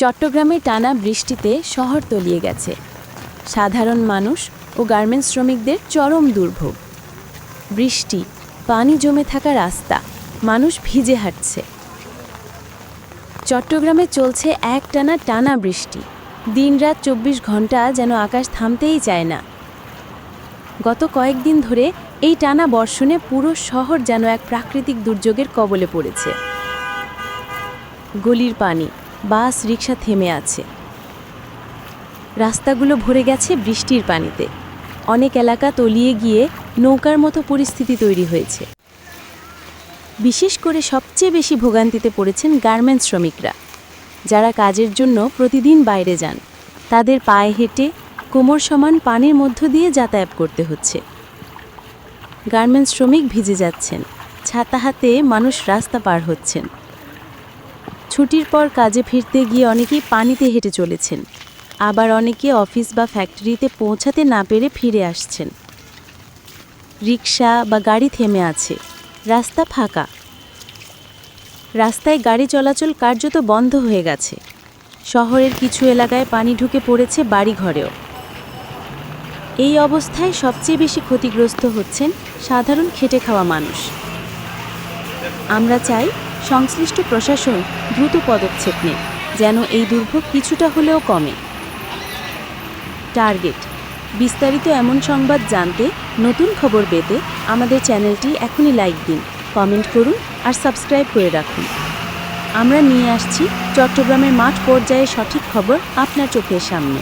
চট্টগ্রামে টানা বৃষ্টিতে শহর তলিয়ে গেছে। সাধারণ মানুষ ও গার্মেন্টস শ্রমিকদের চরম দুর্ভোগ। বৃষ্টি, পানি জমে থাকা রাস্তা, মানুষ ভিজে হাঁটছে। চট্টগ্রামে চলছে এক টানা টানা বৃষ্টি। দিনরাত চব্বিশ ঘণ্টা যেন আকাশ থামতেই চায় না। গত কয়েকদিন ধরে এই টানা বর্ষণে পুরো শহর যেন এক প্রাকৃতিক দুর্যোগের কবলে পড়েছে। গলির পানি বাস রিক্সা থেমে আছে। রাস্তাগুলো ভরে গেছে বৃষ্টির পানিতে। অনেক এলাকা তলিয়ে গিয়ে নৌকার মতো পরিস্থিতি তৈরি হয়েছে। বিশেষ করে সবচেয়ে বেশি ভোগান্তিতে পড়েছেন গার্মেন্টস শ্রমিকরা, যারা কাজের জন্য প্রতিদিন বাইরে যান। তাদের পায়ে হেঁটে কোমর সমান পানির মধ্য দিয়ে যাতায়াত করতে হচ্ছে। গার্মেন্টস শ্রমিক ভিজে যাচ্ছেন। ছাতা হাতে মানুষ রাস্তা পার হচ্ছেন। ছুটির পর কাজে ফিরতে গিয়ে অনেকেই পানিতে হেঁটে চলেছেন। আবার অনেকে অফিস বা ফ্যাক্টরিতে পৌঁছাতে না পেরে ফিরে আসছেন। রিক্সা বা গাড়ি থেমে আছে। রাস্তা ফাঁকা। রাস্তায় গাড়ি চলাচল কার্যত বন্ধ হয়ে গেছে। শহরের কিছু এলাকায় পানি ঢুকে পড়েছে বাড়িঘরেও। এই অবস্থায় সবচেয়ে বেশি ক্ষতিগ্রস্ত হচ্ছেন সাধারণ খেটে খাওয়া মানুষ। আমরা চাই সংশ্লিষ্ট প্রশাসন দ্রুত পদক্ষেপ নেয়, যেন এই দুর্ভোগ কিছুটা হলেও কমে। টার্গেট, বিস্তারিত এমন সংবাদ জানতে নতুন খবর পেতে আমাদের চ্যানেলটি এখনই লাইক দিন, কমেন্ট করুন আর সাবস্ক্রাইব করে রাখুন। আমরা নিয়ে আসছি চট্টগ্রামের মাঠ পর্যায়ে সঠিক খবর আপনার চোখের সামনে।